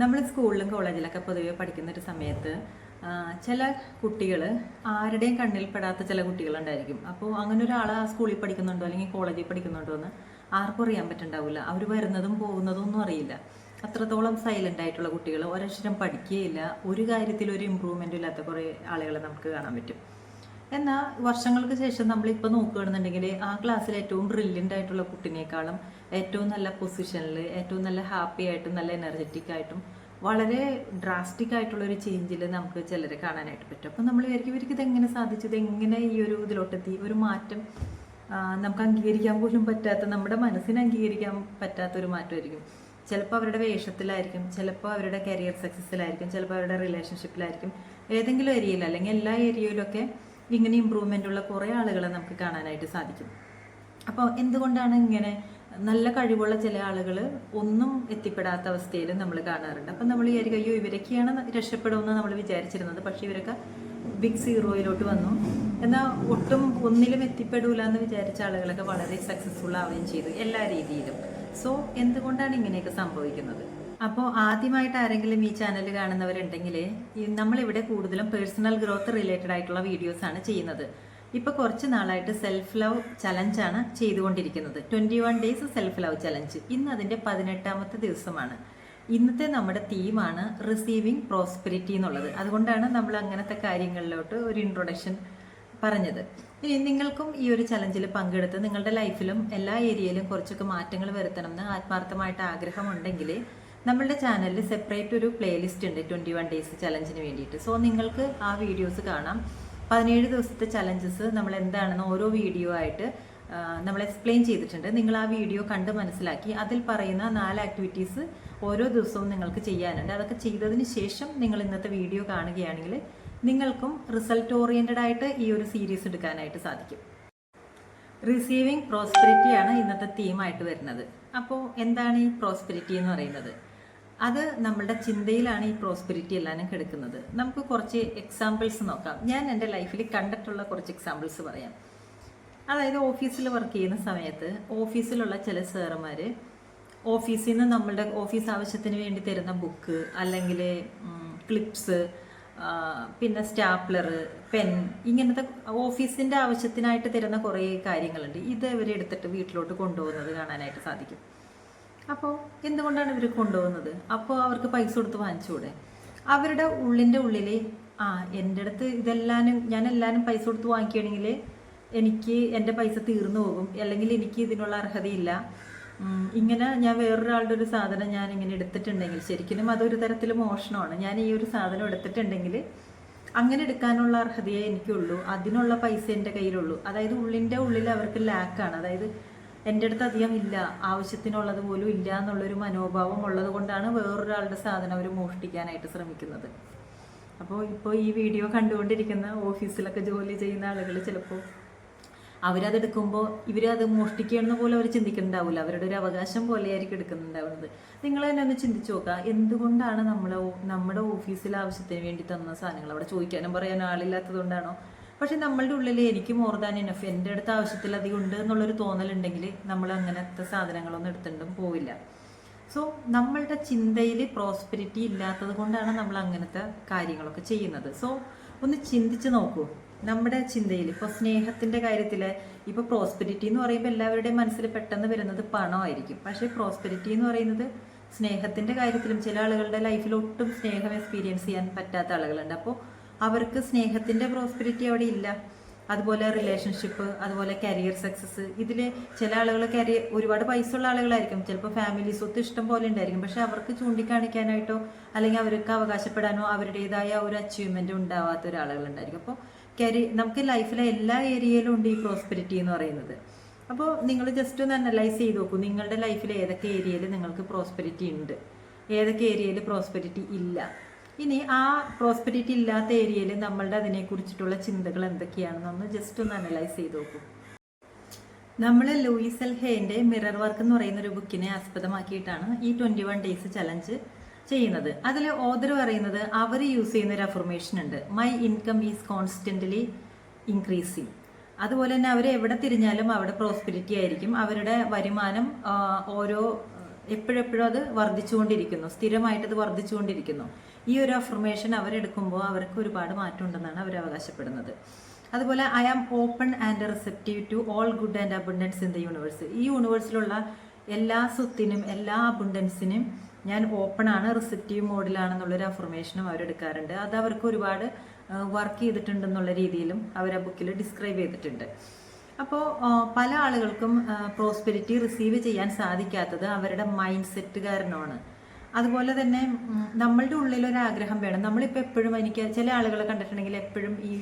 നമ്മൾ സ്കൂളിലും കോളേജിലൊക്കെ പൊതുവെ പഠിക്കുന്ന ഒരു സമയത്ത് ചില കുട്ടികൾ ആരുടെയും കണ്ണിൽപ്പെടാത്ത ചില കുട്ടികളുണ്ടായിരിക്കും. അപ്പോൾ അങ്ങനെ ഒരാൾ ആ സ്കൂളിൽ പഠിക്കുന്നുണ്ടോ അല്ലെങ്കിൽ കോളേജിൽ പഠിക്കുന്നുണ്ടോ എന്ന് ആർക്കും അറിയാൻ പറ്റുണ്ടാവില്ല അവർ വരുന്നതും പോകുന്നതും ഒന്നും അറിയില്ല. അത്രത്തോളം സൈലന്റ് ആയിട്ടുള്ള കുട്ടികൾ ഒരക്ഷരം പഠിക്കുകയില്ല ഒരു കാര്യത്തിൽ ഒരു ഇമ്പ്രൂവ്മെന്റ് ഇല്ലാത്ത കുറേ ആളുകളെ നമുക്ക് കാണാൻ പറ്റും. എന്നാൽ വർഷങ്ങൾക്ക് ശേഷം നമ്മളിപ്പോൾ നോക്കുകയാണെന്നുണ്ടെങ്കിൽ ആ ക്ലാസ്സിൽ ഏറ്റവും ബ്രില്യന്റ് ആയിട്ടുള്ള കുട്ടിനേക്കാളും ഏറ്റവും നല്ല പൊസിഷനിൽ ഏറ്റവും നല്ല ഹാപ്പി ആയിട്ടും നല്ല എനർജറ്റിക് ആയിട്ടും വളരെ ഡ്രാസ്റ്റിക് ആയിട്ടുള്ള ഒരു ചേഞ്ചിൽ നമുക്ക് ചിലരെ കാണാനായിട്ട് പറ്റും. അപ്പോൾ നമ്മൾ വിചാരിക്കും ഇവർക്ക് ഇതെങ്ങനെ സാധിച്ചത്? എങ്ങനെ ഈ ഒരു ഇതിലോട്ടെത്തി? ഒരു മാറ്റം നമുക്ക് അംഗീകരിക്കാൻ പോലും പറ്റാത്ത നമ്മുടെ മനസ്സിന് അംഗീകരിക്കാൻ പറ്റാത്ത ഒരു മാറ്റമായിരിക്കും. ചിലപ്പോൾ അവരുടെ വേഷത്തിലായിരിക്കും ചിലപ്പോൾ അവരുടെ കരിയർ സക്സസ്സിലായിരിക്കും ചിലപ്പോൾ അവരുടെ റിലേഷൻഷിപ്പിലായിരിക്കും ഏതെങ്കിലും ഏരിയയിൽ അല്ലെങ്കിൽ എല്ലാ ഏരിയയിലൊക്കെ ഇങ്ങനെ ഇമ്പ്രൂവ്മെന്റ് ഉള്ള കുറേ ആളുകളെ നമുക്ക് കാണാനായിട്ട് സാധിക്കും. അപ്പോൾ എന്തുകൊണ്ടാണ് ഇങ്ങനെ നല്ല കഴിവുള്ള ചില ആളുകൾ ഒന്നും എത്തിപ്പെടാത്ത അവസ്ഥയിൽ നമ്മൾ കാണാറുണ്ട്? അപ്പം നമ്മൾ വിചാരിക്കും അയ്യോ ഇവരൊക്കെയാണ് രക്ഷപ്പെടുമെന്ന് നമ്മൾ വിചാരിച്ചിരുന്നത്. പക്ഷേ ഇവരൊക്കെ ബിഗ് സീറോയിലോട്ട് വന്നു. എന്നാൽ ഒട്ടും ഒന്നിലും എത്തിപ്പെടൂല എന്ന് വിചാരിച്ച ആളുകളൊക്കെ വളരെ സക്സസ്ഫുൾ ആവുകയും ചെയ്തു എല്ലാ രീതിയിലും. സോ എന്തുകൊണ്ടാണ് ഇങ്ങനെയൊക്കെ സംഭവിക്കുന്നത്? അപ്പോൾ ആദ്യമായിട്ട് ആരെങ്കിലും ഈ ചാനൽ കാണുന്നവരുണ്ടെങ്കിൽ നമ്മളിവിടെ കൂടുതലും പേഴ്സണൽ ഗ്രോത്ത് റിലേറ്റഡ് ആയിട്ടുള്ള വീഡിയോസ് ആണ് ചെയ്യുന്നത്. ഇപ്പോൾ കുറച്ച് നാളായിട്ട് സെൽഫ് ലവ് ചലഞ്ചാണ് ചെയ്തുകൊണ്ടിരിക്കുന്നത്. Twenty one days self love challenge ഇന്ന് അതിന്റെ പതിനെട്ടാമത്തെ ദിവസമാണ്. ഇന്നത്തെ നമ്മുടെ തീമാണ് റിസീവിങ് പ്രോസ്പെരിറ്റി എന്നുള്ളത്. അതുകൊണ്ടാണ് നമ്മൾ അങ്ങനത്തെ കാര്യങ്ങളിലോട്ട് ഒരു ഇൻട്രൊഡക്ഷൻ പറഞ്ഞത്. ഇനി നിങ്ങൾക്കും ഈ ഒരു ചലഞ്ചിൽ പങ്കെടുത്ത് നിങ്ങളുടെ ലൈഫിലും എല്ലാ ഏരിയയിലും കുറച്ചൊക്കെ മാറ്റങ്ങൾ വരുത്തണമെന്ന് ആത്മാർത്ഥമായിട്ട് ആഗ്രഹമുണ്ടെങ്കിൽ നമ്മളുടെ ചാനലിൽ സെപ്പറേറ്റ് ഒരു പ്ലേലിസ്റ്റ് ഉണ്ട് ട്വന്റി വൺ ഡേയ്സ് ചലഞ്ചിന് വേണ്ടിയിട്ട്. സോ നിങ്ങൾക്ക് ആ വീഡിയോസ് കാണാം. പതിനേഴ് ദിവസത്തെ ചലഞ്ചസ് നമ്മൾ എന്താണെന്ന് ഓരോ വീഡിയോ ആയിട്ട് നമ്മൾ എക്സ്പ്ലെയിൻ ചെയ്തിട്ടുണ്ട്. നിങ്ങൾ ആ വീഡിയോ കണ്ട് മനസ്സിലാക്കി. അതിൽ പറയുന്ന നാല് ആക്ടിവിറ്റീസ് ഓരോ ദിവസവും നിങ്ങൾക്ക് ചെയ്യാനുണ്ട്. അതൊക്കെ ചെയ്തതിന് ശേഷം നിങ്ങൾ ഇന്നത്തെ വീഡിയോ കാണുകയാണെങ്കിൽ നിങ്ങൾക്കും റിസൾട്ട് ഓറിയന്റഡ് ആയിട്ട് ഈ ഒരു സീരീസ് എടുക്കാനായിട്ട് സാധിക്കും. റിസീവിങ് പ്രോസ്പെരിറ്റിയാണ് ഇന്നത്തെ തീമായിട്ട് വരുന്നത്. അപ്പോൾ എന്താണ് ഈ പ്രോസ്പെരിറ്റി എന്ന് പറയുന്നത്? അത് നമ്മളുടെ ചിന്തയിലാണ് ഈ പ്രോസ്പെരിറ്റി എല്ലാവരും കിടക്കുന്നത്. നമുക്ക് കുറച്ച് എക്സാമ്പിൾസ് നോക്കാം. ഞാൻ എന്റെ ലൈഫിൽ കണ്ടിട്ടുള്ള കുറച്ച് എക്സാമ്പിൾസ് പറയാം. അതായത് ഓഫീസിൽ വർക്ക് ചെയ്യുന്ന സമയത്ത് ഓഫീസിലുള്ള ചില സാറുമാർ ഓഫീസിൽ നിന്ന് നമ്മളുടെ ഓഫീസ് ആവശ്യത്തിന് വേണ്ടി തരുന്ന ബുക്ക് അല്ലെങ്കിൽ ക്ലിപ്സ് പിന്നെ സ്റ്റാപ്ലർ പെൻ ഇങ്ങനത്തെ ഓഫീസിന്റെ ആവശ്യത്തിനായിട്ട് തരുന്ന കുറേ കാര്യങ്ങളുണ്ട്. ഇത് ഇവരെടുത്തിട്ട് വീട്ടിലോട്ട് കൊണ്ടുപോകുന്നത് കാണാനായിട്ട് സാധിക്കും. അപ്പോൾ എന്തുകൊണ്ടാണ് ഇവർ കൊണ്ടുപോകുന്നത്? അപ്പോൾ അവർക്ക് പൈസ കൊടുത്ത് വാങ്ങിച്ചുകൂടെ? അവരുടെ ഉള്ളിന്റെ ഉള്ളിൽ ആ എന്റെ അടുത്ത് ഇതെല്ലാനും ഞാൻ എല്ലാവരും പൈസ കൊടുത്ത് വാങ്ങിക്കുകയാണെങ്കിൽ എനിക്ക് എന്റെ പൈസ തീർന്നു പോകും. അല്ലെങ്കിൽ എനിക്ക് ഇതിനുള്ള അർഹതയില്ല. ഇങ്ങനെ ഞാൻ വേറൊരാളുടെ ഒരു സാധനം ഞാൻ ഇങ്ങനെ എടുത്തിട്ടുണ്ടെങ്കിൽ ശരിക്കും അതൊരു തരത്തിൽ മോഷണമാണ്. ഞാൻ ഈ ഒരു സാധനം എടുത്തിട്ടുണ്ടെങ്കിൽ അങ്ങനെ എടുക്കാനുള്ള അർഹതയെ എനിക്കുള്ളൂ. അതിനുള്ള പൈസ എന്റെ കയ്യിലുള്ളൂ. അതായത് ഉള്ളിന്റെ ഉള്ളിൽ അവർക്ക് ലാക്കാണ് അതായത് എന്റെ അടുത്ത് അധികം ഇല്ല. ആവശ്യത്തിനുള്ളത് പോലും ഇല്ല എന്നുള്ളൊരു മനോഭാവം ഉള്ളത് കൊണ്ടാണ് വേറൊരാളുടെ സാധനം അവർ മോഷ്ടിക്കാനായിട്ട് ശ്രമിക്കുന്നത്. അപ്പോൾ ഇപ്പോൾ ഈ വീഡിയോ കണ്ടുകൊണ്ടിരിക്കുന്ന ഓഫീസിലൊക്കെ ജോലി ചെയ്യുന്ന ആളുകൾ ചിലപ്പോൾ അവരതെടുക്കുമ്പോൾ ഇവരത് മോഷ്ടിക്കണമെന്ന് പോലും അവർ ചിന്തിക്കുന്നുണ്ടാവില്ല. അവരുടെ ഒരു അവകാശം പോലെയായിരിക്കും എടുക്കുന്നുണ്ടാവുന്നത്. നിങ്ങൾ തന്നെ ഒന്ന് ചിന്തിച്ചു നോക്കുക എന്തുകൊണ്ടാണ് നമ്മൾ നമ്മുടെ ഓഫീസിലെ ആവശ്യത്തിന് വേണ്ടി തന്ന സാധനങ്ങൾ? അവിടെ ചോദിക്കാനും പറയാനും ആളില്ലാത്തത് കൊണ്ടാണോ? പക്ഷെ നമ്മളുടെ ഉള്ളിൽ എനിക്ക് മോർ ദാൻ ഇനഫ് എന്റെ അടുത്ത് ആവശ്യത്തിലധികം ഉണ്ട് എന്നുള്ളൊരു തോന്നലുണ്ടെങ്കിൽ നമ്മൾ അങ്ങനത്തെ സാധനങ്ങളൊന്നും എടുത്തിട്ടും പോവില്ല. സോ നമ്മളുടെ ചിന്തയിൽ പ്രോസ്പെരിറ്റി ഇല്ലാത്തത് കൊണ്ടാണ് നമ്മൾ അങ്ങനത്തെ കാര്യങ്ങളൊക്കെ ചെയ്യുന്നത്. സോ ഒന്ന് ചിന്തിച്ച് നോക്കൂ. നമ്മുടെ ചിന്തയിൽ ഇപ്പോൾ സ്നേഹത്തിന്റെ കാര്യത്തിൽ ഇപ്പോൾ പ്രോസ്പെരിറ്റി എന്ന് പറയുമ്പോൾ എല്ലാവരുടെയും മനസ്സിൽ പെട്ടെന്ന് വരുന്നത് പണമായിരിക്കും പക്ഷേ പ്രോസ്പെരിറ്റി എന്ന് പറയുന്നത് സ്നേഹത്തിന്റെ കാര്യത്തിലും ചില ആളുകളുടെ ലൈഫിൽ ഒട്ടും സ്നേഹം എക്സ്പീരിയൻസ് ചെയ്യാൻ പറ്റാത്ത ആളുകളുണ്ട്. അപ്പോൾ അവർക്ക് സ്നേഹത്തിന്റെ പ്രോസ്പിരിറ്റി അവിടെ ഇല്ല. അതുപോലെ റിലേഷൻഷിപ്പ് അതുപോലെ കരിയർ സക്സസ് ഇതിൽ ചില ആളുകൾ കരിയർ ഒരുപാട് പൈസ ഉള്ള ആളുകളായിരിക്കും. ചിലപ്പോൾ ഫാമിലി സ്വത്ത് ഇഷ്ടം പോലെ ഉണ്ടായിരിക്കും. പക്ഷെ അവർക്ക് ചൂണ്ടിക്കാണിക്കാനായിട്ടോ അല്ലെങ്കിൽ അവർക്ക് അവകാശപ്പെടാനോ അവരുടേതായ ഒരു അച്ചീവ്മെന്റ് ഉണ്ടാവാത്ത ഒരാളുകളുണ്ടായിരിക്കും അപ്പോൾ കരി നമുക്ക് ലൈഫിലെ എല്ലാ ഏരിയയിലും ഉണ്ട് ഈ പ്രോസ്പെരിറ്റി എന്ന് പറയുന്നത്. അപ്പോൾ നിങ്ങൾ ജസ്റ്റ് ഒന്ന് അനലൈസ് ചെയ്ത് നോക്കൂ. നിങ്ങളുടെ ലൈഫിൽ ഏതൊക്കെ ഏരിയയിൽ നിങ്ങൾക്ക് പ്രോസ്പെരിറ്റി ഉണ്ട്? ഏതൊക്കെ ഏരിയയിൽ പ്രോസ്പെരിറ്റി ഇല്ല? ഇനി ആ പ്രോസ്പെരിറ്റി ഇല്ലാത്ത ഏരിയയിൽ നമ്മളുടെ അതിനെക്കുറിച്ചിട്ടുള്ള ചിന്തകൾ എന്തൊക്കെയാണെന്നൊന്ന് ജസ്റ്റ് ഒന്ന് അനലൈസ് ചെയ്ത് നോക്കും. നമ്മൾ ലൂയിസ് എൽ ഹേന്റെ മിറർ വർക്ക് എന്ന് പറയുന്ന ഒരു ബുക്കിനെ ആസ്പദമാക്കിയിട്ടാണ് ഈ ട്വന്റി വൺ ഡേയ്സ് ചലഞ്ച് ചെയ്യുന്നത്. അതിൽ ഓദർ പറയുന്നത് അവർ യൂസ് ചെയ്യുന്ന ഒരു അഫർമേഷൻ ഉണ്ട്. My income is constantly increasing അതുപോലെ തന്നെ അവർ എവിടെ തിരിഞ്ഞാലും അവിടെ പ്രോസ്പെരിറ്റി ആയിരിക്കും. അവരുടെ വരുമാനം ഓരോ എപ്പോഴെപ്പോഴും അത് വർദ്ധിച്ചുകൊണ്ടിരിക്കുന്നു. സ്ഥിരമായിട്ട് അത് വർദ്ധിച്ചുകൊണ്ടിരിക്കുന്നു. ഈ ഒരു അഫർമേഷൻ അവരെടുക്കുമ്പോൾ അവർക്ക് ഒരുപാട് മാറ്റം ഉണ്ടെന്നാണ് അവർ അവകാശപ്പെടുന്നത്. അതുപോലെ I am open and receptive to all good and abundance in the universe ഈ യൂണിവേഴ്സിലുള്ള എല്ലാ സ്വത്തിനും എല്ലാ അബുണ്ടൻസിനും ഞാൻ ഓപ്പൺ ആണ് റിസെപ്റ്റീവ് മോഡിലാണെന്നുള്ളൊരു അഫർമേഷനും അവരെടുക്കാറുണ്ട്. അത് അവർക്ക് ഒരുപാട് വർക്ക് ചെയ്തിട്ടുണ്ടെന്നുള്ള രീതിയിലും അവർ ആ ബുക്കിൽ ഡിസ്ക്രൈബ് ചെയ്തിട്ടുണ്ട്. അപ്പോൾ പല ആളുകൾക്കും പ്രോസ്പെരിറ്റി റിസീവ് ചെയ്യാൻ സാധിക്കാത്തത് അവരുടെ മൈൻഡ് സെറ്റ് കാരണമാണ് അതുപോലെ തന്നെ നമ്മളുടെ ഉള്ളിലൊരാഗ്രഹം വേണം. നമ്മളിപ്പോൾ എപ്പോഴും എനിക്ക് ചില ആളുകളെ കണ്ടിട്ടുണ്ടെങ്കിൽ എപ്പോഴും ഈ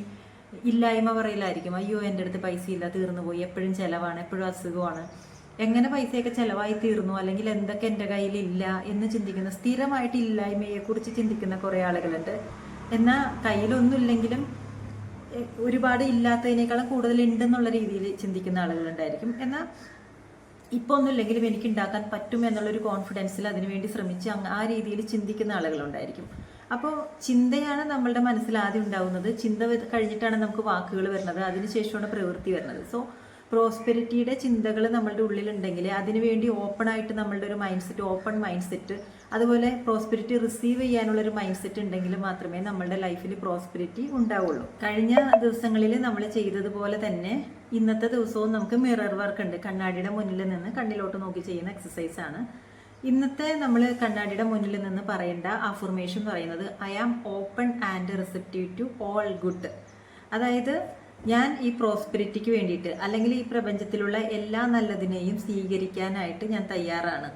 ഇല്ലായ്മ പറയലായിരിക്കും. അയ്യോ എന്റെ അടുത്ത് പൈസ ഇല്ല തീർന്നു പോയി. എപ്പോഴും ചിലവാണ് എപ്പോഴും അസുഖമാണ്. എങ്ങനെ പൈസയൊക്കെ ചിലവായി തീർന്നു? അല്ലെങ്കിൽ എന്തൊക്കെ എന്റെ കയ്യിലില്ല? എന്ന് ചിന്തിക്കുന്ന സ്ഥിരമായിട്ട് ഇല്ലായ്മയെക്കുറിച്ച് ചിന്തിക്കുന്ന കുറേ ആളുകളുണ്ട്. എന്നാൽ കയ്യിലൊന്നുമില്ലെങ്കിലും ഒരുപാട് ഇല്ലാത്തതിനേക്കാളും കൂടുതൽ ഉണ്ടെന്നുള്ള രീതിയിൽ ചിന്തിക്കുന്ന ആളുകളുണ്ടായിരിക്കും. എന്നാൽ ഇപ്പോൾ ഒന്നുമില്ലെങ്കിലും എനിക്ക് ഉണ്ടാക്കാൻ പറ്റും എന്നുള്ളൊരു കോൺഫിഡൻസിൽ അതിനുവേണ്ടി ശ്രമിച്ച് ആ രീതിയിൽ ചിന്തിക്കുന്ന ആളുകളുണ്ടായിരിക്കും. അപ്പോൾ ചിന്തയാണ് നമ്മളുടെ മനസ്സിൽ ആദ്യം ഉണ്ടാവുന്നത്. ചിന്ത കഴിഞ്ഞിട്ടാണ് നമുക്ക് വാക്കുകൾ വരുന്നത്. അതിനുശേഷമാണ് പ്രവൃത്തി വരുന്നത്. സോ പ്രോസ്പെരിറ്റിയുടെ ചിന്തകൾ നമ്മളുടെ ഉള്ളിലുണ്ടെങ്കിൽ അതിനുവേണ്ടി ഓപ്പൺ ആയിട്ട് നമ്മളുടെ ഒരു mindset open mindset അതുപോലെ പ്രോസ്പെരിറ്റി റിസീവ് ചെയ്യാനുള്ള ഒരു മൈൻഡ് സെറ്റ് ഉണ്ടെങ്കിൽ മാത്രമേ നമ്മളുടെ ലൈഫിൽ പ്രോസ്പെരിറ്റി ഉണ്ടാവുള്ളൂ. കഴിഞ്ഞ ദിവസങ്ങളിൽ നമ്മൾ ചെയ്തതുപോലെ തന്നെ ഇന്നത്തെ ദിവസവും നമുക്ക് മിറർ വർക്ക് ഉണ്ട്. കണ്ണാടിയുടെ മുന്നിൽ നിന്ന് കണ്ണിലോട്ട് നോക്കി ചെയ്യുന്ന എക്സസൈസ് ആണ്. ഇന്നത്തെ നമ്മൾ കണ്ണാടിയുടെ മുന്നിൽ നിന്ന് പറയേണ്ട അഫർമേഷൻ പറയുന്നത് I am open and receptive to all good അതായത് ഞാൻ ഈ പ്രോസ്പെരിറ്റിക്ക് വേണ്ടിയിട്ട് അല്ലെങ്കിൽ ഈ പ്രപഞ്ചത്തിലുള്ള എല്ലാ നല്ലതിനെയും സ്വീകരിക്കാനായിട്ട് ഞാൻ തയ്യാറാണ്.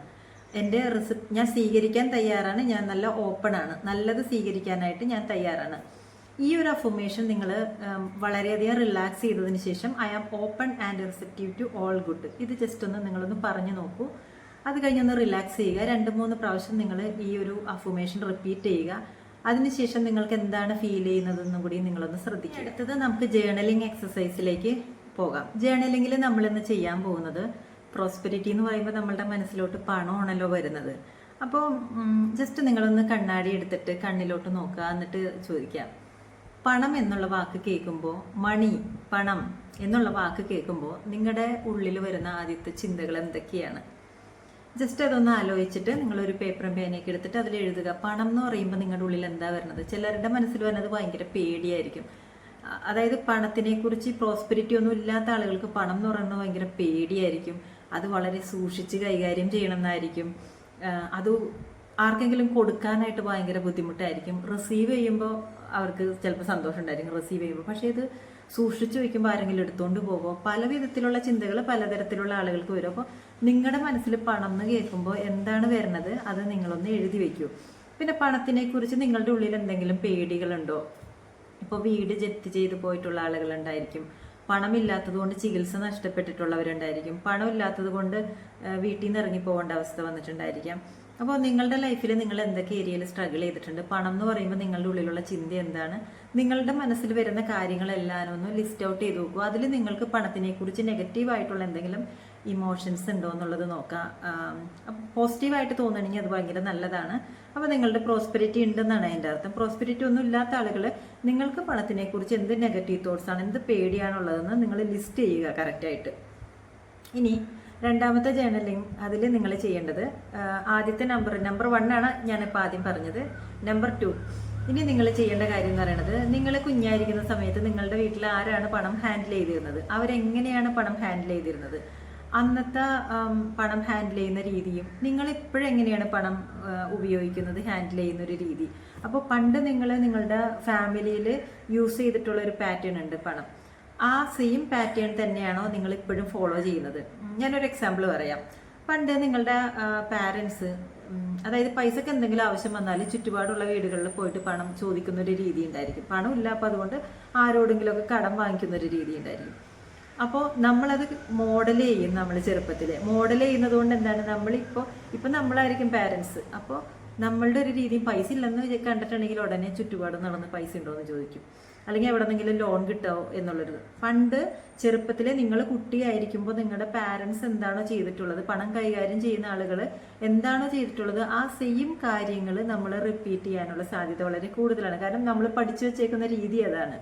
എന്റെ റിസപ് ഞാൻ സ്വീകരിക്കാൻ തയ്യാറാണ് ഞാൻ നല്ല ഓപ്പൺ ആണ്. നല്ലത് സ്വീകരിക്കാനായിട്ട് ഞാൻ തയ്യാറാണ്. ഈ ഒരു അഫർമേഷൻ നിങ്ങൾ വളരെയധികം റിലാക്സ് ചെയ്തതിന് ശേഷം I am open and receptive to all good ഇത് ജസ്റ്റ് ഒന്ന് നിങ്ങളൊന്ന് പറഞ്ഞു നോക്കൂ. അത് കഴിഞ്ഞൊന്ന് റിലാക്സ് ചെയ്യുക. രണ്ട് മൂന്ന് പ്രാവശ്യം നിങ്ങൾ ഈ ഒരു അഫർമേഷൻ റിപ്പീറ്റ് ചെയ്യുക. അതിനുശേഷം നിങ്ങൾക്ക് എന്താണ് ഫീൽ ചെയ്യുന്നതെന്നും കൂടി നിങ്ങളൊന്ന് ശ്രദ്ധിക്കുക. അടുത്തത് നമുക്ക് ജേണലിംഗ് എക്സസൈസിലേക്ക് പോകാം. ജേർണലിംഗിൽ നമ്മളിന്ന് ചെയ്യാൻ പോകുന്നത് പ്രോസ്പെരിറ്റി എന്ന് പറയുമ്പോൾ നമ്മളുടെ മനസ്സിലോട്ട് പണമാണല്ലോ വരുന്നത്. അപ്പോൾ ജസ്റ്റ് നിങ്ങളൊന്ന് കണ്ണാടി എടുത്തിട്ട് കണ്ണിലോട്ട് നോക്കുക എന്നിട്ട് ചോദിക്കാം പണം എന്നുള്ള വാക്ക് കേൾക്കുമ്പോൾ മണി പണം എന്നുള്ള വാക്ക് കേൾക്കുമ്പോൾ നിങ്ങളുടെ ഉള്ളിൽ വരുന്ന ആദ്യത്തെ ചിന്തകൾ എന്തൊക്കെയാണ്? ജസ്റ്റ് അതൊന്ന് ആലോചിച്ചിട്ട് നിങ്ങൾ ഒരു പേപ്പറും പേനയൊക്കെ എടുത്തിട്ട് അതിൽ എഴുതുക. പണം എന്ന് പറയുമ്പോൾ നിങ്ങളുടെ ഉള്ളിൽ എന്താ വരുന്നത് ചിലരുടെ മനസ്സിൽ വരുന്നത് ഭയങ്കര പേടിയായിരിക്കും. അതായത് പണത്തിനെ കുറിച്ച് പ്രോസ്പെരിറ്റി ഒന്നും ഇല്ലാത്ത ആളുകൾക്ക് പണം എന്ന് പറയുന്നത് ഭയങ്കര പേടിയായിരിക്കും. അത് വളരെ സൂക്ഷിച്ച് കൈകാര്യം ചെയ്യണമെന്നായിരിക്കും. അത് ആർക്കെങ്കിലും കൊടുക്കാനായിട്ട് ഭയങ്കര ബുദ്ധിമുട്ടായിരിക്കും. റിസീവ് ചെയ്യുമ്പോൾ അവർക്ക് ചിലപ്പോൾ സന്തോഷം ഉണ്ടായിരിക്കും. റിസീവ് ചെയ്യുമ്പോൾ പക്ഷേ ഇത് സൂക്ഷിച്ചു വെക്കുമ്പോൾ ആരെങ്കിലും എടുത്തുകൊണ്ട് പോകുമോ പല വിധത്തിലുള്ള ചിന്തകൾ പലതരത്തിലുള്ള ആളുകൾക്ക് വരും. അപ്പോൾ നിങ്ങളുടെ മനസ്സിൽ പണം എന്ന് കേൾക്കുമ്പോൾ എന്താണ് വരുന്നത് അത് നിങ്ങളൊന്ന് എഴുതി വയ്ക്കൂ പിന്നെ പണത്തിനെ കുറിച്ച് നിങ്ങളുടെ ഉള്ളിൽ എന്തെങ്കിലും പേടികളുണ്ടോ? ഇപ്പോൾ വീട് ജപ്തി ചെയ്തു പോയിട്ടുള്ള ആളുകളുണ്ടായിരിക്കും. പണമില്ലാത്തത് കൊണ്ട് ചികിത്സ നഷ്ടപ്പെട്ടിട്ടുള്ളവരുണ്ടായിരിക്കും. പണമില്ലാത്തത് കൊണ്ട് വീട്ടിൽ നിന്ന് ഇറങ്ങി പോകേണ്ട അവസ്ഥ വന്നിട്ടുണ്ടായിരിക്കാം. അപ്പോൾ നിങ്ങളുടെ ലൈഫിൽ നിങ്ങൾ എന്തൊക്കെ ഏരിയയിൽ സ്ട്രഗിൾ ചെയ്തിട്ടുണ്ട്? പണം എന്ന് പറയുമ്പോൾ നിങ്ങളുടെ ഉള്ളിലുള്ള ചിന്ത എന്താണ്? നിങ്ങളുടെ മനസ്സിൽ വരുന്ന കാര്യങ്ങളെല്ലാം ഒന്ന് ലിസ്റ്റ് ഔട്ട് ചെയ്ത് നോക്കുക അതിൽ നിങ്ങൾക്ക് പണത്തിനെക്കുറിച്ച് നെഗറ്റീവ് ആയിട്ടുള്ള എന്തെങ്കിലും ഇമോഷൻസ് ഉണ്ടോ എന്നുള്ളത് നോക്കാം. പോസിറ്റീവായിട്ട് തോന്നണമെങ്കിൽ അത് ഭയങ്കര നല്ലതാണ്. അപ്പോൾ നിങ്ങളുടെ പ്രോസ്പെരിറ്റി ഉണ്ടെന്നാണ് അതിന്റെ അർത്ഥം. പ്രോസ്പെരിറ്റി ഒന്നും ഇല്ലാത്ത ആളുകൾ നിങ്ങൾക്ക് പണത്തിനെക്കുറിച്ച് എന്ത് നെഗറ്റീവ് തോട്ട്സ് ആണ് എന്ത് പേടിയാണുള്ളതെന്ന് നിങ്ങൾ ലിസ്റ്റ് ചെയ്യുക കറക്റ്റായിട്ട് ഇനി രണ്ടാമത്തെ ജേണലിംഗ് അതിൽ നിങ്ങൾ ചെയ്യേണ്ടത് ആദ്യത്തെ നമ്പർ നമ്പർ വൺ ആണ് ഞാനിപ്പോൾ ആദ്യം പറഞ്ഞത്. നമ്പർ ടു ഇനി നിങ്ങൾ ചെയ്യേണ്ട കാര്യം എന്ന് പറയുന്നത് നിങ്ങൾ കുഞ്ഞായിരിക്കുന്ന സമയത്ത് നിങ്ങളുടെ വീട്ടിൽ ആരാണ് പണം ഹാൻഡിൽ ചെയ്തിരുന്നത്? അവരെങ്ങനെയാണ് പണം ഹാൻഡിൽ ചെയ്തിരുന്നത്? അന്നത്തെ പണം ഹാൻഡിൽ ചെയ്യുന്ന രീതിയും നിങ്ങൾ ഇപ്പോഴെങ്ങനെയാണ് പണം ഉപയോഗിക്കുന്നത് ഹാൻഡിൽ ചെയ്യുന്ന ഒരു രീതി? അപ്പോൾ പണ്ട് നിങ്ങൾ നിങ്ങളുടെ ഫാമിലിയിൽ യൂസ് ചെയ്തിട്ടുള്ള ഒരു പാറ്റേൺ ഉണ്ട് പണം. ആ സെയിം പാറ്റേൺ തന്നെയാണോ നിങ്ങൾ ഇപ്പോഴും ഫോളോ ചെയ്യുന്നത്? ഞാനൊരു എക്സാമ്പിൾ പറയാം. പണ്ട് നിങ്ങളുടെ പാരൻസ് അതായത് പൈസക്ക് എന്തെങ്കിലും ആവശ്യം വന്നാൽ ചുറ്റുപാടുള്ള വീടുകളിൽ പോയിട്ട് പണം ചോദിക്കുന്ന ഒരു രീതി ഉണ്ടായിരിക്കും. പണം ഇല്ല അപ്പോൾ അതുകൊണ്ട് ആരോടെങ്കിലുമൊക്കെ കടം വാങ്ങിക്കുന്ന ഒരു രീതി ഉണ്ടായിരിക്കും. അപ്പോൾ നമ്മളത് മോഡൽ ചെയ്യും നമ്മൾ ചെറുപ്പത്തിൽ മോഡൽ ചെയ്യുന്നത് കൊണ്ട് എന്താണ്? നമ്മളിപ്പോൾ ഇപ്പം നമ്മളായിരിക്കും പാരൻസ് അപ്പോൾ നമ്മളുടെ ഒരു രീതിയും പൈസ ഇല്ലെന്ന് കണ്ടിട്ടുണ്ടെങ്കിൽ ഉടനെ ചുറ്റുപാട് നടന്ന് പൈസ ഉണ്ടോ എന്ന് ചോദിക്കും. അല്ലെങ്കിൽ എവിടെന്നെങ്കിലും ലോൺ കിട്ടുമോ എന്നുള്ളൊരു. പണ്ട് ചെറുപ്പത്തിൽ നിങ്ങൾ കുട്ടിയായിരിക്കുമ്പോൾ നിങ്ങളുടെ പാരൻസ് എന്താണോ ചെയ്തിട്ടുള്ളത്? പണം കൈകാര്യം ചെയ്യുന്ന ആളുകൾ എന്താണോ ചെയ്തിട്ടുള്ളത്? ആ സെയിം കാര്യങ്ങൾ നമ്മൾ റിപ്പീറ്റ് ചെയ്യാനുള്ള സാധ്യത വളരെ കൂടുതലാണ്. കാരണം നമ്മൾ പഠിച്ചു വെച്ചേക്കുന്ന രീതി അതാണ്.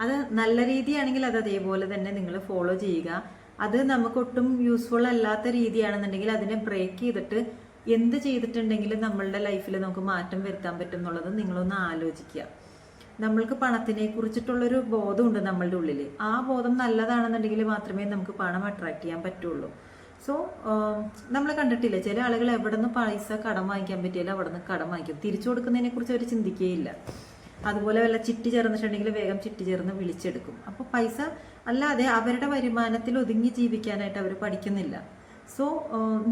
അത് നല്ല രീതിയാണെങ്കിൽ അത് അതേപോലെ തന്നെ നിങ്ങൾ ഫോളോ ചെയ്യുക. അത് നമുക്ക് ഒട്ടും യൂസ്ഫുൾ അല്ലാത്ത രീതിയാണെന്നുണ്ടെങ്കിൽ അതിനെ ബ്രേക്ക് ചെയ്തിട്ട് എന്ത് ചെയ്തിട്ടുണ്ടെങ്കിലും നമ്മളുടെ ലൈഫിൽ നമുക്ക് മാറ്റം വരുത്താൻ പറ്റും എന്നുള്ളത് നിങ്ങളൊന്ന് ആലോചിക്കുക. നമ്മൾക്ക് പണത്തിനെ കുറിച്ചിട്ടുള്ളൊരു ബോധമുണ്ട് നമ്മളുടെ ഉള്ളിൽ ആ ബോധം നല്ലതാണെന്നുണ്ടെങ്കിൽ മാത്രമേ നമുക്ക് പണം അട്രാക്ട് ചെയ്യാൻ പറ്റുള്ളൂ. സോ നമ്മൾ കണ്ടിട്ടില്ല ചില ആളുകൾ എവിടെ നിന്ന് പൈസ കടം വാങ്ങിക്കാൻ പറ്റിയാലും അവിടെ നിന്ന് കടം വാങ്ങിക്കും. തിരിച്ചു കൊടുക്കുന്നതിനെ കുറിച്ച് അവർ ചിന്തിക്കുകയില്ല അതുപോലെ വല്ല ചിട്ടി ചേർന്നിട്ടുണ്ടെങ്കിൽ വേഗം ചിട്ടി ചേർന്ന് വിളിച്ചെടുക്കും. അപ്പോൾ പൈസ അല്ലാതെ അവരുടെ വരുമാനത്തിൽ ഒതുങ്ങി ജീവിക്കാനായിട്ട് അവർ പഠിക്കുന്നില്ല. സോ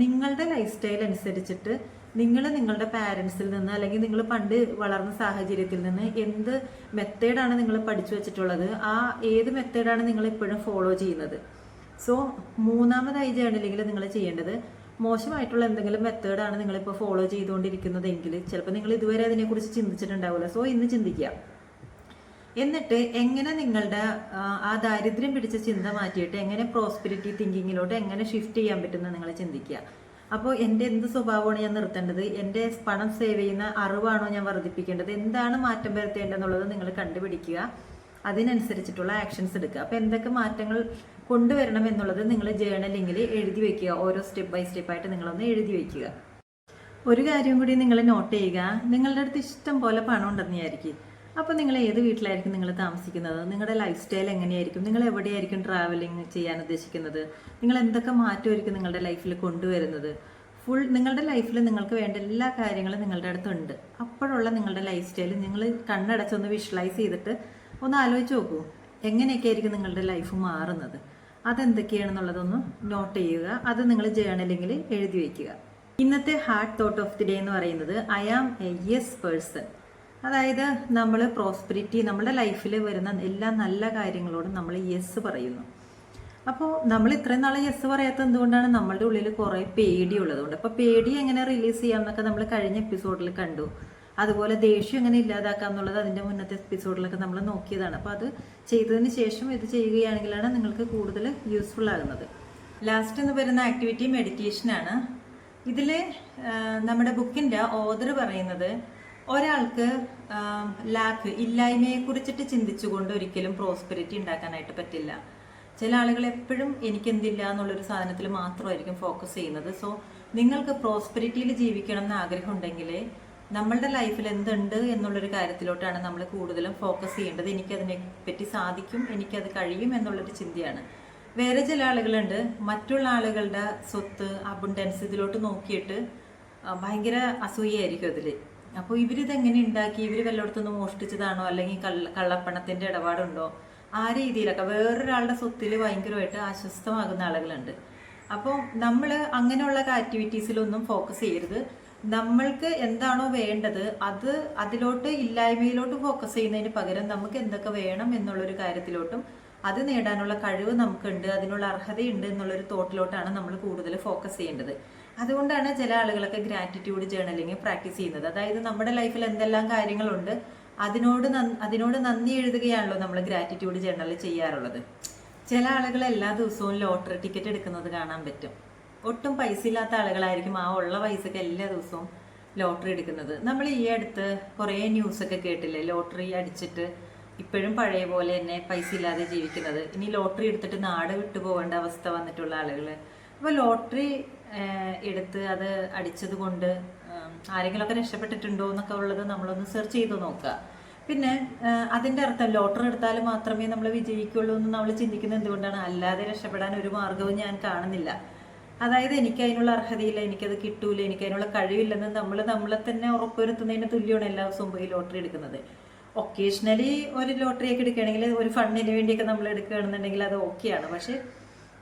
നിങ്ങളുടെ ലൈഫ് സ്റ്റൈൽ അനുസരിച്ചിട്ട് നിങ്ങൾ നിങ്ങളുടെ പാരൻസിൽ നിന്ന് അല്ലെങ്കിൽ നിങ്ങൾ പണ്ട് വളർന്ന സാഹചര്യത്തിൽ നിന്ന് എന്ത് മെത്തേഡാണ് നിങ്ങൾ പഠിച്ചു വെച്ചിട്ടുള്ളത്? ആ ഏത് മെത്തേഡാണ് നിങ്ങൾ ഇപ്പോഴും ഫോളോ ചെയ്യുന്നത്? സോ മൂന്നാമതായി ജേണലിങ്ങിൽ നിങ്ങൾ ചെയ്യേണ്ടത് മോശമായിട്ടുള്ള എന്തെങ്കിലും മെത്തേഡാണ് നിങ്ങളിപ്പോൾ ഫോളോ ചെയ്തുകൊണ്ടിരിക്കുന്നതെങ്കിൽ ചിലപ്പോൾ നിങ്ങൾ ഇതുവരെ അതിനെക്കുറിച്ച് ചിന്തിച്ചിട്ടുണ്ടാവില്ല. സോ ഇന്ന് ചിന്തിക്കുക. എന്നിട്ട് എങ്ങനെ നിങ്ങളുടെ ആ, ദാരിദ്ര്യം പിടിച്ച ചിന്ത മാറ്റിയിട്ട് എങ്ങനെ പ്രോസ്പിരിറ്റി തിങ്കിങ്ങിലോട്ട് എങ്ങനെ ഷിഫ്റ്റ് ചെയ്യാൻ പറ്റുമെന്ന് നിങ്ങൾ ചിന്തിക്കുക. അപ്പോൾ എന്റെ എന്ത് സ്വഭാവമാണ് ഞാൻ നിർത്തേണ്ടത്? എന്റെ പണം സേവ് ചെയ്യുന്ന അറിവാണോ ഞാൻ വർദ്ധിപ്പിക്കേണ്ടത്? എന്താണ് മാറ്റം വരുത്തേണ്ടതെന്നുള്ളത് നിങ്ങൾ കണ്ടുപിടിക്കുക. അതിനനുസരിച്ചിട്ടുള്ള ആക്ഷൻസ് എടുക്കുക. അപ്പോൾ എന്തൊക്കെ മാറ്റങ്ങൾ കൊണ്ടുവരണം എന്നുള്ളത് നിങ്ങൾ ജേണലിങ്ങിൽ എഴുതി വയ്ക്കുക ഓരോ സ്റ്റെപ്പ് ബൈ സ്റ്റെപ്പായിട്ട് നിങ്ങളൊന്ന് എഴുതി വയ്ക്കുക ഒരു കാര്യം കൂടി നിങ്ങൾ നോട്ട് ചെയ്യുക. നിങ്ങളുടെ അടുത്ത് ഇഷ്ടം പോലെ പണം ഉണ്ടെന്ന് വിചാരിക്കും. അപ്പോൾ നിങ്ങൾ ഏത് വീട്ടിലായിരിക്കും നിങ്ങൾ താമസിക്കുന്നത്? നിങ്ങളുടെ ലൈഫ് സ്റ്റൈൽ എങ്ങനെയായിരിക്കും? നിങ്ങൾ എവിടെയായിരിക്കും ട്രാവലിംഗ് ചെയ്യാൻ ഉദ്ദേശിക്കുന്നത്? നിങ്ങൾ എന്തൊക്കെ മാറ്റമായിരിക്കും നിങ്ങളുടെ ലൈഫിൽ കൊണ്ടുവരുന്നത്? ഫുൾ നിങ്ങളുടെ ലൈഫിൽ നിങ്ങൾക്ക് വേണ്ട എല്ലാ കാര്യങ്ങളും നിങ്ങളുടെ അടുത്തുണ്ട് അപ്പോഴുള്ള നിങ്ങളുടെ ലൈഫ് സ്റ്റൈൽ നിങ്ങൾ കണ്ണടച്ചൊന്ന് വിഷ്വലൈസ് ചെയ്തിട്ട് ഒന്ന് ആലോചിച്ച് നോക്കൂ. എങ്ങനെയൊക്കെ ആയിരിക്കും നിങ്ങളുടെ ലൈഫ് മാറുന്നത്? അതെന്തൊക്കെയാണെന്നുള്ളതൊന്ന് നോട്ട് ചെയ്യുക. അത് നിങ്ങൾ ജേണലിങ്ങിൽ എഴുതി വയ്ക്കുക. ഇന്നത്തെ heart thought of the day എന്ന് പറയുന്നത് I am a yes person അതായത് നമ്മൾ പ്രോസ്പെരിറ്റി നമ്മുടെ ലൈഫിൽ വരുന്ന എല്ലാ നല്ല കാര്യങ്ങളോടും നമ്മൾ യെസ് പറയുന്നു. അപ്പോൾ നമ്മൾ ഇത്രയും നാളെ യെസ് പറയാത്ത എന്തുകൊണ്ടാണ്? നമ്മളുടെ ഉള്ളിൽ കുറേ പേടി പേടിയുള്ളതുകൊണ്ട് അപ്പോൾ പേടി എങ്ങനെ റിലീസ് ചെയ്യാം എന്നൊക്കെ നമ്മൾ കഴിഞ്ഞ എപ്പിസോഡിൽ കണ്ടു. അതുപോലെ ദേഷ്യം എങ്ങനെ ഇല്ലാതാക്കാം എന്നുള്ളത് അതിന്റെ മുന്നത്തെ എപ്പിസോഡിലൊക്കെ നമ്മൾ നോക്കിയതാണ്. അപ്പോൾ അത് ചെയ്തതിന് ശേഷം ഇത് ചെയ്യുകയാണെങ്കിലാണ് നിങ്ങൾക്ക് കൂടുതൽ യൂസ്ഫുൾ ആകുന്നത്. ലാസ്റ്റ് എന്ന് വരുന്ന ആക്ടിവിറ്റി മെഡിറ്റേഷനാണ് ഇതിൽ നമ്മുടെ ബുക്കിന്റെ ഓദർ പറയുന്നത് ഒരാൾക്ക് ലാക്ക് ഇല്ലായ്മയെ കുറിച്ചിട്ട് ചിന്തിച്ചുകൊണ്ട് ഒരിക്കലും പ്രോസ്പെരിറ്റി ഉണ്ടാക്കാനായിട്ട് പറ്റില്ല. ചില ആളുകൾ എപ്പോഴും എനിക്ക് എന്തില്ല എന്നുള്ളൊരു സാധനത്തിൽ മാത്രമായിരിക്കും ഫോക്കസ് ചെയ്യുന്നത്. സോ നിങ്ങൾക്ക് പ്രോസ്പെരിറ്റിയിൽ ജീവിക്കണം എന്ന് ആഗ്രഹം ഉണ്ടെങ്കിൽ നമ്മളുടെ ലൈഫിൽ എന്തുണ്ട് എന്നുള്ളൊരു കാര്യത്തിലോട്ടാണ് നമ്മൾ കൂടുതലും ഫോക്കസ് ചെയ്യേണ്ടത്. എനിക്കതിനെ പറ്റി സാധിക്കും എനിക്കത് കഴിയും എന്നുള്ളൊരു ചിന്തയാണ്. വേറെ ചില ആളുകളുണ്ട്. മറ്റുള്ള ആളുകളുടെ സ്വത്ത് അബുണ്ടൻസ് ഇതിലോട്ട് നോക്കിയിട്ട് ഭയങ്കര അസൂയായിരിക്കും അതിൽ അപ്പോൾ ഇവരിതെങ്ങനെ ഉണ്ടാക്കി? ഇവർ വല്ലയിടത്തുനിന്ന് മോഷ്ടിച്ചതാണോ? അല്ലെങ്കിൽ കള്ള കള്ളപ്പണത്തിന്റെ ഇടപാടുണ്ടോ? ആ രീതിയിലൊക്കെ വേറൊരാളുടെ സ്വത്തിൽ ഭയങ്കരമായിട്ട് അസ്വസ്ഥമാകുന്ന ആളുകളുണ്ട്. അപ്പോൾ നമ്മൾ അങ്ങനെയുള്ള ആക്ടിവിറ്റീസിലൊന്നും ഫോക്കസ് ചെയ്യരുത്. നമ്മൾക്ക് എന്താണോ വേണ്ടത് അത് അതിലോട്ട് ഇല്ലായ്മയിലോട്ട് ഫോക്കസ് ചെയ്യുന്നതിന് പകരം നമുക്ക് എന്തൊക്കെ വേണം എന്നുള്ളൊരു കാര്യത്തിലോട്ടും അത് നേടാനുള്ള കഴിവ് നമുക്കുണ്ട് അതിനുള്ള അർഹതയുണ്ട് എന്നുള്ളൊരു തോട്ടിലോട്ടാണ് നമ്മൾ കൂടുതൽ ഫോക്കസ് ചെയ്യേണ്ടത്. അതുകൊണ്ടാണ് ചില ആളുകളൊക്കെ ഗ്രാറ്റിറ്റ്യൂഡ് ജേർണലിങ് പ്രാക്ടീസ് ചെയ്യുന്നത്. അതായത് നമ്മുടെ ലൈഫിൽ എന്തെല്ലാം കാര്യങ്ങളുണ്ട് അതിനോട് അതിനോട് നന്ദി എഴുതുകയാണല്ലോ നമ്മൾ ഗ്രാറ്റിറ്റ്യൂഡ് ജേണൽ ചെയ്യാറുള്ളത്. ചില ആളുകൾ എല്ലാ ദിവസവും ലോട്ടറി ടിക്കറ്റ് എടുക്കുന്നത് കാണാൻ പറ്റും. ഒട്ടും പൈസ ഇല്ലാത്ത ആളുകളായിരിക്കും ആ ഉള്ള പൈസക്ക് എല്ലാ ദിവസവും ലോട്ടറി എടുക്കുന്നത്. നമ്മൾ ഈ അടുത്ത് കുറേ ന്യൂസൊക്കെ കേട്ടില്ലേ? ലോട്ടറി അടിച്ചിട്ട് ഇപ്പോഴും പഴയ പോലെ തന്നെ പൈസ ഇല്ലാതെ ജീവിക്കുന്നത്. ഇനി ലോട്ടറി എടുത്തിട്ട് നാട് വിട്ടു പോകേണ്ട അവസ്ഥ വന്നിട്ടുള്ള ആളുകൾ അപ്പോൾ ലോട്ടറി എടുത്ത് അത് അടിച്ചത് കൊണ്ട് ആരെങ്കിലുമൊക്കെ രക്ഷപ്പെട്ടിട്ടുണ്ടോ എന്നൊക്കെ ഉള്ളത് നമ്മളൊന്ന് സെർച്ച് ചെയ്ത് നോക്കുക. പിന്നെ അതിന്റെ അർത്ഥം ലോട്ടറി എടുത്താൽ മാത്രമേ നമ്മൾ വിജയിക്കുള്ളൂ എന്ന് നമ്മൾ ചിന്തിക്കുന്നത് എന്തുകൊണ്ടാണ്? അല്ലാതെ രക്ഷപ്പെടാൻ ഒരു മാർഗവും ഞാൻ കാണുന്നില്ല. അതായത് എനിക്ക് അതിനുള്ള അർഹതയില്ല എനിക്കത് കിട്ടൂല എനിക്ക് അതിനുള്ള കഴിവില്ലെന്ന് നമ്മൾ നമ്മളെ തന്നെ ഉറപ്പുവരുത്തുന്നതിന് തുല്യമാണ് എല്ലാ ദിവസവും പോയി ലോട്ടറി എടുക്കുന്നത്. ഒക്കേഷണലി ഒരു ലോട്ടറിയൊക്കെ എടുക്കുകയാണെങ്കിൽ ഒരു ഫണ്ടിന് വേണ്ടിയൊക്കെ നമ്മൾ എടുക്കുകയാണെന്നുണ്ടെങ്കിൽ അത് ഓക്കെയാണ് പക്ഷെ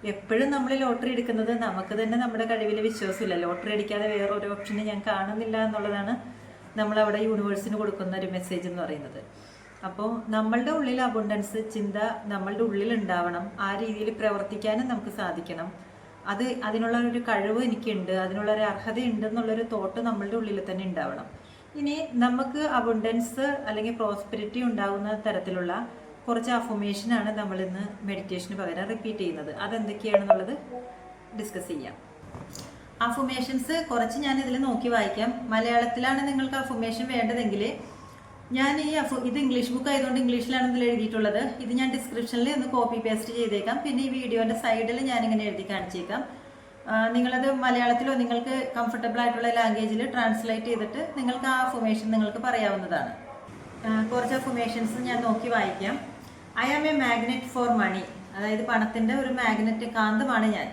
എപ്പോഴും നമ്മൾ ലോട്ടറി എടുക്കുന്നത് നമുക്ക് തന്നെ നമ്മുടെ കഴിവിൽ വിശ്വാസമില്ല. ലോട്ടറി അടിക്കാതെ വേറെ ഒരു ഓപ്ഷനും ഞാൻ കാണുന്നില്ല എന്നുള്ളതാണ് നമ്മൾ അവിടെ യൂണിവേഴ്സിന് കൊടുക്കുന്ന ഒരു മെസ്സേജ് എന്ന് പറയുന്നത്. അപ്പോൾ നമ്മളുടെ ഉള്ളിൽ അബുണ്ടൻസ് ചിന്ത നമ്മളുടെ ഉള്ളിൽ ഉണ്ടാവണം. ആ രീതിയിൽ പ്രവർത്തിക്കാനും നമുക്ക് സാധിക്കണം. അത് അതിനുള്ള ഒരു കഴിവ് എനിക്കുണ്ട് അതിനുള്ള ഒരു അർഹതയുണ്ട് എന്നുള്ളൊരു തോട്ട് നമ്മളുടെ ഉള്ളിൽ തന്നെ ഉണ്ടാവണം. ഇനി നമുക്ക് അബുണ്ടൻസ് അല്ലെങ്കിൽ പ്രോസ്പെരിറ്റി ഉണ്ടാകുന്ന തരത്തിലുള്ള കുറച്ച് അഫോമേഷൻ ആണ് നമ്മൾ ഇന്ന് മെഡിറ്റേഷന് പകരം റിപ്പീറ്റ് ചെയ്യുന്നത്. അതെന്തൊക്കെയാണെന്നുള്ളത് ഡിസ്കസ് ചെയ്യാം. അഫോമേഷൻസ് കുറച്ച് ഞാൻ ഇതിൽ നോക്കി വായിക്കാം. മലയാളത്തിലാണ് നിങ്ങൾക്ക് അഫോമേഷൻ വേണ്ടതെങ്കിൽ ഞാൻ ഈ അഫോ ഇത് ഇംഗ്ലീഷ് ബുക്ക് ആയതുകൊണ്ട് ഇംഗ്ലീഷിലാണ് ഇതിൽ എഴുതിയിട്ടുള്ളത്. ഇത് ഞാൻ ഡിസ്ക്രിപ്ഷനിൽ ഒന്ന് കോപ്പി പേസ്റ്റ് ചെയ്തേക്കാം. പിന്നെ ഈ വീഡിയോന്റെ സൈഡിൽ ഞാനിങ്ങനെ എഴുതി കാണിച്ചേക്കാം. നിങ്ങളത് മലയാളത്തിലോ നിങ്ങൾക്ക് കംഫർട്ടബിൾ ആയിട്ടുള്ള ലാംഗ്വേജിൽ ട്രാൻസ്ലേറ്റ് ചെയ്തിട്ട് നിങ്ങൾക്ക് ആ അഫോമേഷൻ നിങ്ങൾക്ക് പറയാവുന്നതാണ്. കുറച്ച് അഫോമേഷൻസ് ഞാൻ നോക്കി വായിക്കാം. I am a magnet for money അതായത് പണത്തിന്റെ ഒരു മാഗ്നറ്റ് കാന്തമാണ് ഞാൻ.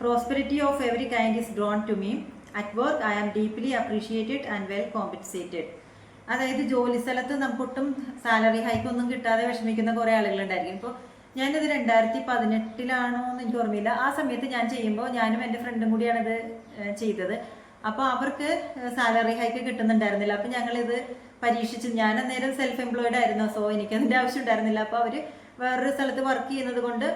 Prosperity of every kind is drawn to me at work I am deeply appreciated and well compensated അതായത് ജോലി സ്ഥലത്ത് നമുക്കൊട്ടും സാലറി ഹൈക്ക് ഒന്നും കിട്ടാതെ വിഷമിക്കുന്ന കുറേ ആളുകളുണ്ടായിരിക്കും. ഇപ്പോൾ ഞാനിത് രണ്ടായിരത്തി പതിനെട്ടിലാണോ എന്ന് എനിക്ക് ഓർമ്മയില്ല. ആ സമയത്ത് ഞാൻ ചെയ്യുമ്പോൾ ഞാനും എന്റെ ഫ്രണ്ടും കൂടിയാണ് ഇത് ചെയ്തത്. അപ്പോൾ അവർക്ക് സാലറി ഹൈക്ക് കിട്ടുന്നുണ്ടായിരുന്നില്ല. അപ്പോൾ ഞങ്ങളിത് പരീക്ഷിച്ച് ഞാൻ അന്നേരം സെൽഫ് എംപ്ലോയിഡ് ആയിരുന്നു. സോ എനിക്കതിന്റെ ആവശ്യം ഉണ്ടായിരുന്നില്ല. അപ്പോൾ അവർ വേറൊരു സ്ഥലത്ത് വർക്ക് ചെയ്യുന്നത് കൊണ്ട്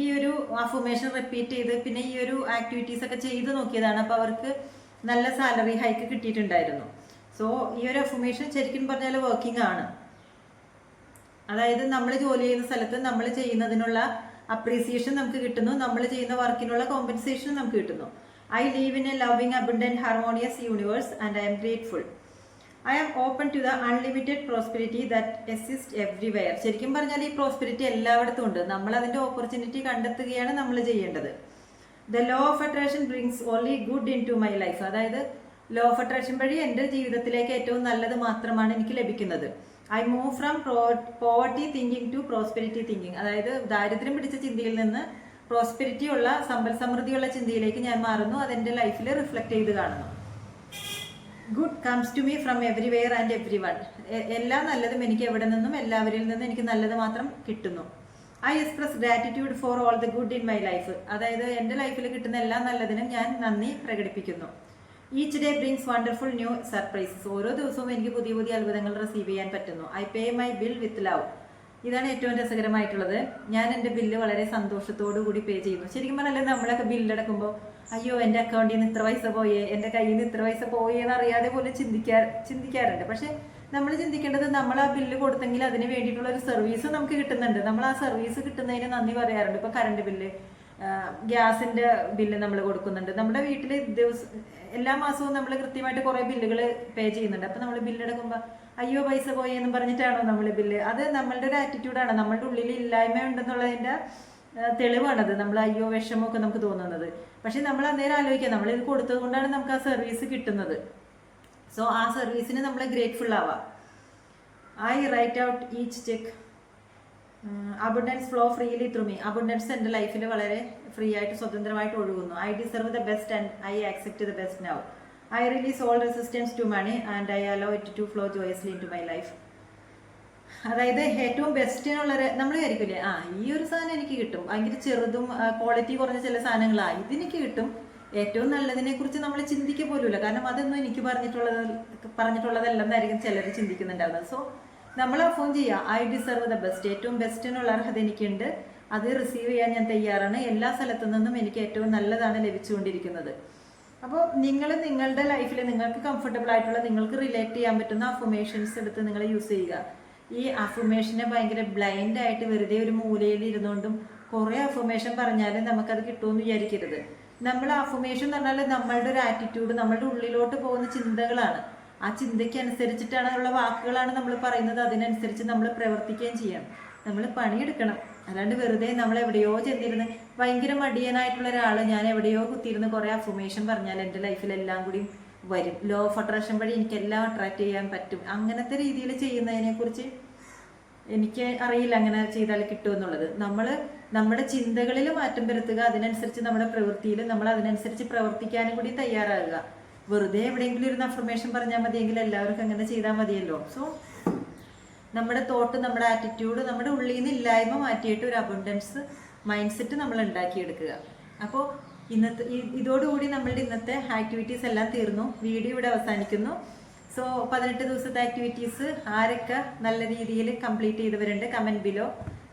ഈ ഒരു അഫർമേഷൻ റിപ്പീറ്റ് ചെയ്ത് പിന്നെ ഈ ഒരു ആക്ടിവിറ്റീസ് ഒക്കെ ചെയ്ത് നോക്കിയതാണ്. അപ്പോൾ അവർക്ക് നല്ല സാലറി ഹൈക്ക് കിട്ടിയിട്ടുണ്ടായിരുന്നു. സോ ഈ ഒരു അഫർമേഷൻ ശരിക്കും പറഞ്ഞാൽ വർക്കിംഗ് ആണ്. അതായത് നമ്മൾ ജോലി ചെയ്യുന്ന സ്ഥലത്ത് നമ്മൾ ചെയ്യുന്നതിനുള്ള അപ്രീസിയേഷൻ നമുക്ക് കിട്ടുന്നു. നമ്മൾ ചെയ്യുന്ന വർക്കിനുള്ള കോമ്പൻസേഷൻ നമുക്ക് കിട്ടുന്നു. I live in a loving abundant harmonious universe and I am grateful I am open to the unlimited prosperity that exist everywhere ശരിക്കും പറഞ്ഞാൽ ഈ പ്രോസ്പെരിറ്റി എല്ലായിടത്തും ഉണ്ട്. നമ്മൾ അതിന്റെ ഓപ്പർച്യൂണിറ്റി കണ്ടെത്തുകയാണ് നമ്മൾ ചെയ്യേണ്ടത്. The law of attraction brings only good into my life അതായത് ലോ ഓഫ് അട്രാക്ഷൻ വഴി എന്റെ ജീവിതത്തിലേക്ക് ഏറ്റവും നല്ലത് മാത്രമാണ് എനിക്ക് ലഭിക്കുന്നത്. I move from poverty thinking to prosperity thinking അതായത് ദാരിദ്ര്യം പിടിച്ച ചിന്തയിൽ നിന്ന് പ്രോസ്പെരിറ്റി ഉള്ള സമ്പൽ സമൃദ്ധിയുള്ള ചിന്തയിലേക്ക് ഞാൻ മാറുന്നു. അതെന്റെ ലൈഫിൽ റിഫ്ലക്റ്റ് ചെയ്ത് കാണുന്നു. Good comes to me from everywhere and everyone എല്ലാ നല്ലതും എനിക്ക് എവിടെ നിന്നും എല്ലാവരിൽ നിന്നും എനിക്ക് നല്ലത് മാത്രം കിട്ടുന്നു. I express gratitude for all the good in my life അതായത് എന്റെ ലൈഫിൽ കിട്ടുന്ന എല്ലാ നല്ലതിനും ഞാൻ നന്ദി പ്രകടിപ്പിക്കുന്നു. Each day brings wonderful new surprises ഓരോ ദിവസവും എനിക്ക് പുതിയ പുതിയ അത്ഭുതങ്ങൾ റിസീവ് ചെയ്യാൻ പറ്റുന്നു. I pay my bill with love ഇതാണ് ഏറ്റവും രസകരമായിട്ടുള്ളത്. ഞാൻ എന്റെ ബില്ല് വളരെ സന്തോഷത്തോടു കൂടി പേ ചെയ്യുന്നു. ശരിക്കും പറഞ്ഞാൽ നമ്മളൊക്കെ ബില്ലടക്കുമ്പോൾ അയ്യോ എന്റെ അക്കൗണ്ടിൽ നിന്ന് ഇത്ര പൈസ പോയേ എന്റെ കയ്യിൽ നിന്ന് ഇത്ര പൈസ പോയേ എന്ന് അറിയാതെ പോലും ചിന്തിക്കാ ചിന്തിക്കാറുണ്ട്. പക്ഷേ നമ്മൾ ചിന്തിക്കേണ്ടത് നമ്മൾ ആ ബില്ല് കൊടുത്തെങ്കിൽ അതിന് വേണ്ടിയിട്ടുള്ള ഒരു സർവീസ് നമുക്ക് കിട്ടുന്നുണ്ട്. നമ്മൾ ആ സർവീസ് കിട്ടുന്നതിന് നന്ദി പറയാറുണ്ട്. ഇപ്പോൾ കറണ്ട് ബില്ല് ഗ്യാസിന്റെ ബില്ല് നമ്മൾ കൊടുക്കുന്നുണ്ട്. നമ്മുടെ വീട്ടിൽ ദിവസം എല്ലാ മാസവും നമ്മൾ കൃത്യമായിട്ട് കുറേ ബില്ലുകൾ പേ ചെയ്യുന്നുണ്ട്. അപ്പം നമ്മൾ ബില്ല് എടുക്കുമ്പോൾ അയ്യോ പൈസ പോയി എന്ന് പറഞ്ഞിട്ടാണോ നമ്മൾ ബില്ല്? അത് നമ്മളുടെ ഒരു ആറ്റിറ്റ്യൂഡാണ് നമ്മളുടെ ഉള്ളിൽ ഇല്ലായ്മ ഉണ്ടെന്നുള്ളതിന്റെ ആ, തെളിവാണത് നമ്മൾ അയ്യോ വിഷമമൊക്കെ നമുക്ക് തോന്നുന്നത്. പക്ഷെ നമ്മൾ അന്നേരം ആലോചിക്കുക നമ്മൾ ഇത് കൊടുത്തത് കൊണ്ടാണ് നമുക്ക് ആ സർവീസ് കിട്ടുന്നത്. സോ ആ സർവീസിന് നമ്മൾ ഗ്രേറ്റ്ഫുൾ ആവാം. I write out each cheque abundance flow freely through me abundance എന്റെ ലൈഫിൽ വളരെ ഫ്രീ ആയിട്ട് സ്വതന്ത്രമായിട്ട് ഒഴുകുന്നു. I deserve the best and I accept the best now I release all resistance to money and I allow it to flow joyously into my life അതായത് ഏറ്റവും ബെസ്റ്റിനുള്ളൊരു നമ്മൾ വിചാരിക്കില്ലേ ആ ഈ ഒരു സാധനം എനിക്ക് കിട്ടും. ഭയങ്കര ചെറുതും ക്വാളിറ്റി കുറഞ്ഞ ചില സാധനങ്ങളാ. ഇതെനിക്ക് കിട്ടും. ഏറ്റവും നല്ലതിനെ കുറിച്ച് നമ്മൾ ചിന്തിക്കുക പോലുമില്ല. കാരണം അതൊന്നും എനിക്ക് പറഞ്ഞിട്ടുള്ളത് പറഞ്ഞിട്ടുള്ളതല്ലെന്നായിരിക്കും ചിലർ ചിന്തിക്കുന്നുണ്ടാവുന്നത്. സോ നമ്മൾ ഫോൺ ചെയ്യുക ഐ ഡിസർവ് ദ ബെസ്റ്റ് ഏറ്റവും ബെസ്റ്റിനുള്ള അർഹത എനിക്കുണ്ട്. അത് റിസീവ് ചെയ്യാൻ ഞാൻ തയ്യാറാണ്. എല്ലാ സ്ഥലത്തു നിന്നും എനിക്ക് ഏറ്റവും നല്ലതാണ് ലഭിച്ചുകൊണ്ടിരിക്കുന്നത്. അപ്പോൾ നിങ്ങൾ നിങ്ങളുടെ ലൈഫിൽ നിങ്ങൾക്ക് കംഫർട്ടബിൾ ആയിട്ടുള്ള നിങ്ങൾക്ക് റിലേറ്റ് ചെയ്യാൻ പറ്റുന്ന അഫർമേഷൻസ് എടുത്ത് നിങ്ങൾ യൂസ് ചെയ്യുക. ഈ അഫർമേഷനെ ഭയങ്കര ബ്ലൈൻഡ് ആയിട്ട് വെറുതെ ഒരു മൂലയിൽ ഇരുന്നുകൊണ്ടും കുറേ അഫർമേഷൻ പറഞ്ഞാലും നമുക്കത് കിട്ടുമെന്ന് വിചാരിക്കരുത്. നമ്മൾ അഫർമേഷൻ എന്ന് പറഞ്ഞാൽ നമ്മളുടെ ഒരു ആറ്റിറ്റ്യൂഡ് നമ്മളുടെ ഉള്ളിലോട്ട് പോകുന്ന ചിന്തകളാണ്. ആ ചിന്തയ്ക്ക് അനുസരിച്ചിട്ടാണ് ഉള്ള വാക്കുകളാണ് നമ്മൾ പറയുന്നത്. അതിനനുസരിച്ച് നമ്മൾ പ്രവർത്തിക്കുകയും ചെയ്യണം നമ്മൾ പണിയെടുക്കണം. അല്ലാണ്ട് വെറുതെ നമ്മൾ എവിടെയോ ചെന്നിരുന്ന് ഭയങ്കര മടിയനായിട്ടുള്ള ഒരാൾ ഞാൻ എവിടെയോ കുത്തിയിരുന്ന് കുറേ അഫർമേഷൻ പറഞ്ഞാൽ എന്റെ ലൈഫിലെല്ലാം കൂടി വരും. ലോ ഓഫ് അട്രാക്ഷൻ വഴി എനിക്കെല്ലാം അട്രാക്റ്റ് ചെയ്യാൻ പറ്റും. അങ്ങനത്തെ രീതിയിൽ ചെയ്യുന്നതിനെക്കുറിച്ച് എനിക്ക് അറിയില്ല അങ്ങനെ ചെയ്താൽ കിട്ടുമെന്നുള്ളത് നമ്മൾ നമ്മുടെ ചിന്തകളിൽ മാറ്റം വരുത്തുക അതിനനുസരിച്ച് നമ്മുടെ പ്രവൃത്തിയിൽ നമ്മൾ അതിനനുസരിച്ച് പ്രവർത്തിക്കാനും കൂടി തയ്യാറാകുക. വെറുതെ എവിടെയെങ്കിലും ഇരുന്ന് അഫർമേഷൻ പറഞ്ഞാൽ മതിയെങ്കിൽ എല്ലാവർക്കും അങ്ങനെ ചെയ്താൽ മതിയല്ലോ. സോ നമ്മുടെ തോട്ട് നമ്മുടെ ആറ്റിറ്റ്യൂഡ് നമ്മുടെ ഉള്ളിൽ നിന്ന് ഇല്ലായ്മ മാറ്റിയിട്ട് ഒരു അബണ്ടൻസ് മൈൻഡ് സെറ്റ് നമ്മൾ ഉണ്ടാക്കിയെടുക്കുക. അപ്പോൾ ഇന്നത്തെ ഇതോടുകൂടി നമ്മളുടെ ഇന്നത്തെ ആക്ടിവിറ്റീസ് എല്ലാം തീർന്നു. വീഡിയോ ഇവിടെ അവസാനിക്കുന്നു. സോ പതിനെട്ട് ദിവസത്തെ ആക്ടിവിറ്റീസ് ആരൊക്കെ നല്ല രീതിയിൽ കംപ്ലീറ്റ് ചെയ്തവരുണ്ട് കമന്റ് ബിലോ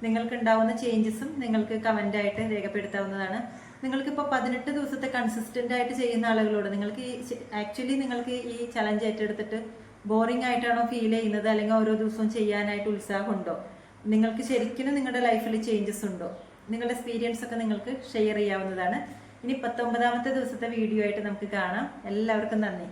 നിങ്ങൾക്ക് ഉണ്ടാവുന്ന ചേഞ്ചസും നിങ്ങൾക്ക് കമന്റായിട്ട് രേഖപ്പെടുത്താവുന്നതാണ്. നിങ്ങൾക്കിപ്പോൾ പതിനെട്ട് ദിവസത്തെ കൺസിസ്റ്റന്റ് ആയിട്ട് ചെയ്യുന്ന ആളുകളോട് നിങ്ങൾക്ക് ഈ ആക്ച്വലി നിങ്ങൾക്ക് ഈ ചലഞ്ച് ഏറ്റെടുത്തിട്ട് ബോറിംഗ് ആയിട്ടാണോ ഫീൽ ചെയ്യുന്നത്? അല്ലെങ്കിൽ ഓരോ ദിവസവും ചെയ്യാനായിട്ട് ഉത്സാഹമുണ്ടോ? നിങ്ങൾക്ക് ശരിക്കും നിങ്ങളുടെ ലൈഫിൽ ചേഞ്ചസ് ഉണ്ടോ? നിങ്ങളുടെ എക്സ്പീരിയൻസ് ഒക്കെ നിങ്ങൾക്ക് ഷെയർ ചെയ്യാവുന്നതാണ്. ഇനി പത്തൊമ്പതാമത്തെ ദിവസത്തെ വീഡിയോ ആയിട്ട് നമുക്ക് കാണാം. എല്ലാവർക്കും നന്ദി.